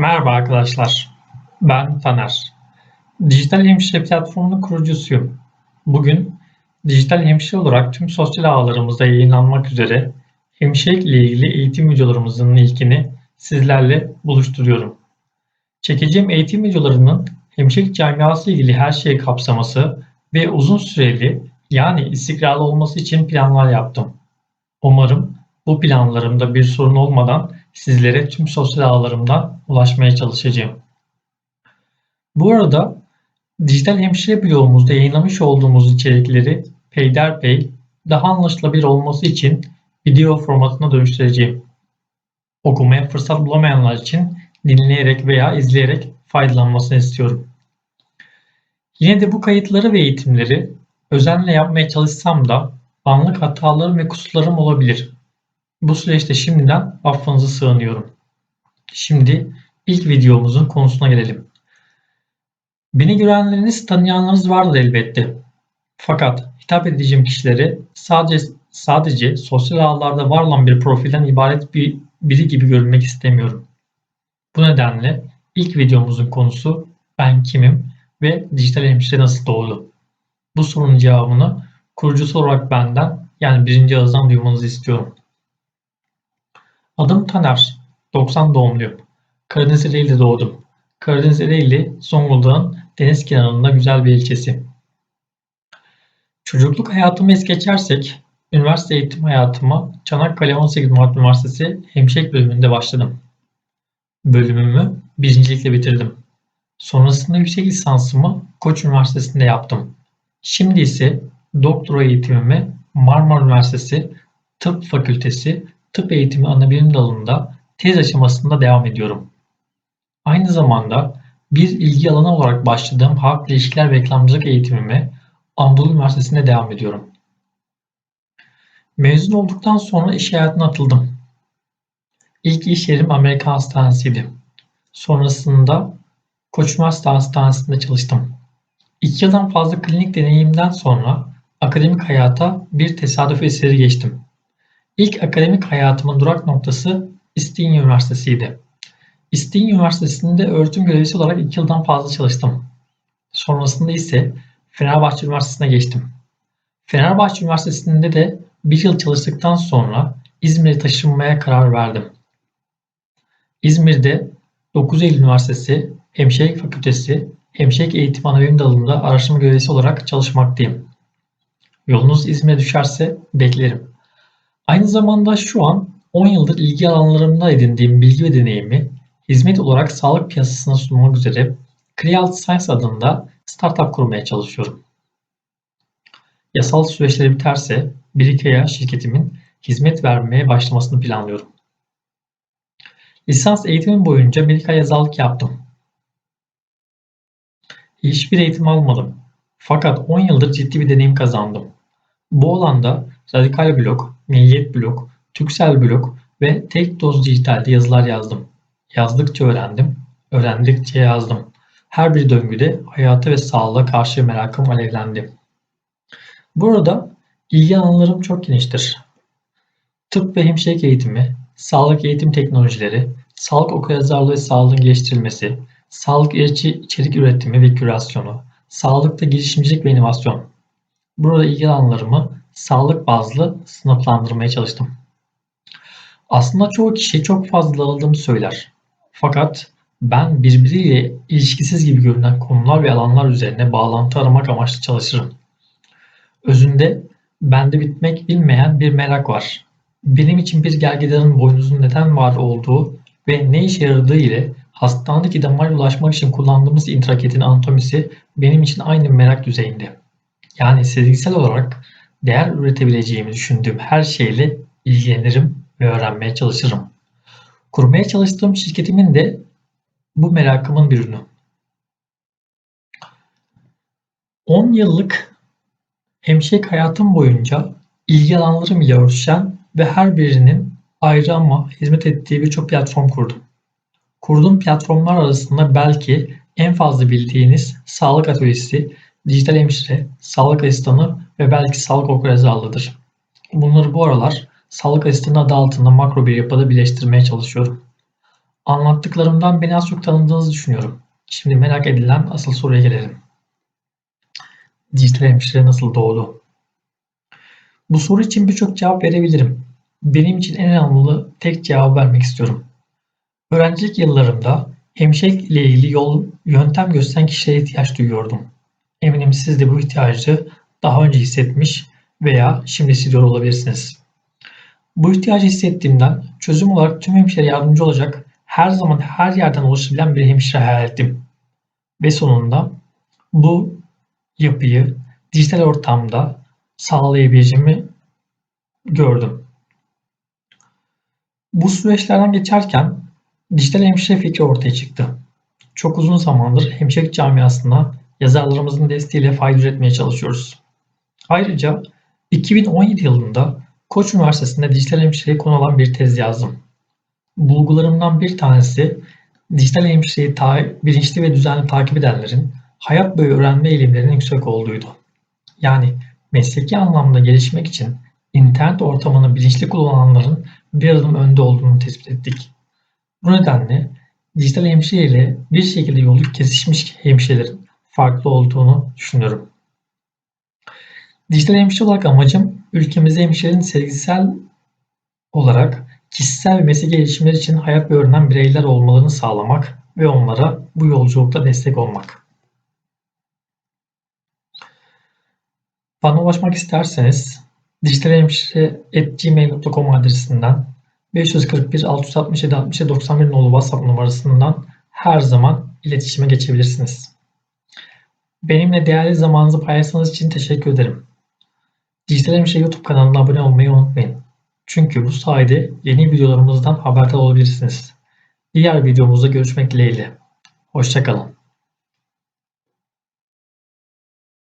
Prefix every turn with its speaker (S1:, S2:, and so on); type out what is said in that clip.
S1: Merhaba arkadaşlar. Ben Taner. Dijital Hemşire platformunun kurucusuyum. Bugün dijital hemşire olarak tüm sosyal ağlarımızda yayınlanmak üzere hemşirelik ile ilgili eğitim videolarımızın ilkini sizlerle buluşturuyorum. Çekeceğim eğitim videolarının hemşirelik camiası ile ilgili her şeyi kapsaması ve uzun süreli yani istikrarlı olması için planlar yaptım. Umarım bu planlarımda bir sorun olmadan sizlere tüm sosyal ağlarımdan ulaşmaya çalışacağım. Bu arada dijital hemşire blogumuzda yayınlamış olduğumuz içerikleri peyderpey daha anlaşılabilir olması için video formatına dönüştüreceğim. Okumaya fırsat bulamayanlar için dinleyerek veya izleyerek faydalanmasını istiyorum. Yine de bu kayıtları ve eğitimleri özenle yapmaya çalışsam da anlık hatalarım ve kusurlarım olabilir. Bu süreçte şimdiden affınızı sığınıyorum. Şimdi ilk videomuzun konusuna gelelim. Beni görenleriniz, tanıyanlarınız vardır elbette. Fakat hitap edeceğim kişileri sadece sadece sosyal ağlarda var olan bir profilden ibaret bir biri gibi görünmek istemiyorum. Bu nedenle ilk videomuzun konusu ben kimim ve dijital hemşire nasıl doğdu? Bu sorunun cevabını kurucusu olarak benden yani birinci ağızdan duymanızı istiyorum. Adım Taner. 90 doğumluyum. Karadeniz Ereğli'de doğdum. Karadeniz Ereğli, Zonguldak'ın deniz kenarında güzel bir ilçesi. Çocukluk hayatımı es geçersek, üniversite eğitim hayatıma Çanakkale 18 Mart Üniversitesi Hemşirelik bölümünde başladım. Bölümümü birincilikle bitirdim. Sonrasında yüksek lisansımı Koç Üniversitesi'nde yaptım. Şimdi ise doktora eğitimimi Marmara Üniversitesi Tıp Fakültesi tıp eğitimi anabilim dalında tez aşamasında devam ediyorum. Aynı zamanda bir ilgi alanı olarak başladığım halk ilişkiler ve reklamcılık eğitimime Anadolu Üniversitesi'nde devam ediyorum. Mezun olduktan sonra iş hayatına atıldım. İlk iş yerim Amerikan Hastanesi'ydi. Sonrasında Koç Üniversite Hastanesi'nde çalıştım. İki yıldan fazla klinik deneyimden sonra akademik hayata bir tesadüf eseri geçtim. İlk akademik hayatımın durak noktası İstinye Üniversitesi'ydi. İstinye Üniversitesi'nde öğretim görevlisi olarak 2 yıldan fazla çalıştım. Sonrasında ise Fenerbahçe Üniversitesi'ne geçtim. Fenerbahçe Üniversitesi'nde de bir yıl çalıştıktan sonra İzmir'e taşınmaya karar verdim. İzmir'de 9 Eylül Üniversitesi Hemşirelik Fakültesi Hemşirelik Eğitim Anabilim Dalı'nda araştırma görevlisi olarak çalışmaktayım. Yolunuz İzmir'e düşerse beklerim. Aynı zamanda şu an 10 yıldır ilgi alanlarımda edindiğim bilgi ve deneyimi hizmet olarak sağlık piyasasına sunmak üzere Creal Science adında startup kurmaya çalışıyorum. Yasal süreçleri biterse Birikaya şirketimin hizmet vermeye başlamasını planlıyorum. Lisans eğitimim boyunca medikal yazarlık yaptım. Hiçbir eğitim almadım. Fakat 10 yıldır ciddi bir deneyim kazandım. Bu alanda radikal blok, Milliyet Blog, Türksel Blog ve Tek Doz Dijital'de yazılar yazdım. Yazdıkça öğrendim, öğrendikçe yazdım. Her bir döngüde hayata ve sağlığa karşı merakım alevlendi. Burada ilgi alanlarım çok geniştir. Tıp ve hemşirelik eğitimi, sağlık eğitim teknolojileri, sağlık okuryazarlığı ve sağlığın geliştirilmesi, sağlık içerik üretimi ve kürasyonu, sağlıkta girişimcilik ve inovasyon. Burada ilgi alanlarımı sağlık bazlı sınıflandırmaya çalıştım. Aslında çoğu kişi çok fazla aldığımı söyler. Fakat ben birbiriyle ilişkisiz gibi görünen konular ve alanlar üzerine bağlantı aramak amaçlı çalışırım. Özünde bende bitmek bilmeyen bir merak var. Benim için bir gergedanın boynuzun neden var olduğu ve ne işe yaradığı ile hastanedeki damar ulaşmak için kullandığımız intraketin anatomisi benim için aynı merak düzeyinde. Yani sezgisel olarak değer üretebileceğimi düşündüğüm her şeyle ilgilenirim ve öğrenmeye çalışırım. Kurmaya çalıştığım şirketimin de bu merakımın bir ürünü. 10 yıllık hemşirelik hayatım boyunca ilgi alanlarım ile örtüşen ve her birinin ayrı ama hizmet ettiği birçok platform kurdum. Kurduğum platformlar arasında belki en fazla bildiğiniz sağlık atölyesi, dijital hemşire, sağlık asistanı ve belki sağlık okuryazarlığıdır. Bunları bu aralar sağlık asistanı adı altında makro bir yapıda birleştirmeye çalışıyorum. Anlattıklarımdan beni az çok tanıdığınızı düşünüyorum. Şimdi merak edilen asıl soruya gelelim. Dijital hemşire nasıl doğdu? Bu soru için birçok cevap verebilirim. Benim için en anlamlı tek cevap vermek istiyorum. Öğrencilik yıllarımda hemşirelik ile ilgili yol, yöntem gösteren kişilere ihtiyaç duyuyordum. Eminim siz de bu ihtiyacı daha önce hissetmiş veya şimdi hissediyor olabilirsiniz. Bu ihtiyacı hissettiğimden çözüm olarak tüm hemşire yardımcı olacak her zaman her yerden ulaşabilen bir hemşire hayal ettim. Ve sonunda bu yapıyı dijital ortamda sağlayabileceğimi gördüm. Bu süreçlerden geçerken dijital hemşire fikri ortaya çıktı. Çok uzun zamandır hemşirelik camiasına yazarlarımızın desteğiyle fayda üretmeye çalışıyoruz. Ayrıca 2017 yılında Koç Üniversitesi'nde dijital hemşireye konu olan bir tez yazdım. Bulgularımdan bir tanesi dijital hemşireyi ta- bilinçli ve düzenli takip edenlerin hayat boyu öğrenme eğilimlerinin yüksek olduğuydu. Yani mesleki anlamda gelişmek için internet ortamını bilinçli kullananların bir adım önde olduğunu tespit ettik. Bu nedenle dijital hemşire ile bir şekilde yolu kesişmiş hemşirelerin farklı olduğunu düşünüyorum. Dijital hemşire olarak amacım ülkemizde hemşirenin sezgisel olarak kişisel ve mesleki gelişimler için hayat boyu öğrenen bireyler olmalarını sağlamak ve onlara bu yolculukta destek olmak. Bana ulaşmak isterseniz dijitalhemşire.gmail.com adresinden 541 667 67 91 nolu WhatsApp numarasından her zaman iletişime geçebilirsiniz. Benimle değerli zamanınızı paylaştığınız için teşekkür ederim. Dijital Hemşire YouTube kanalına abone olmayı unutmayın. Çünkü bu sayede yeni videolarımızdan haberdar olabilirsiniz. Diğer videomuzda görüşmek dileğiyle. Hoşçakalın.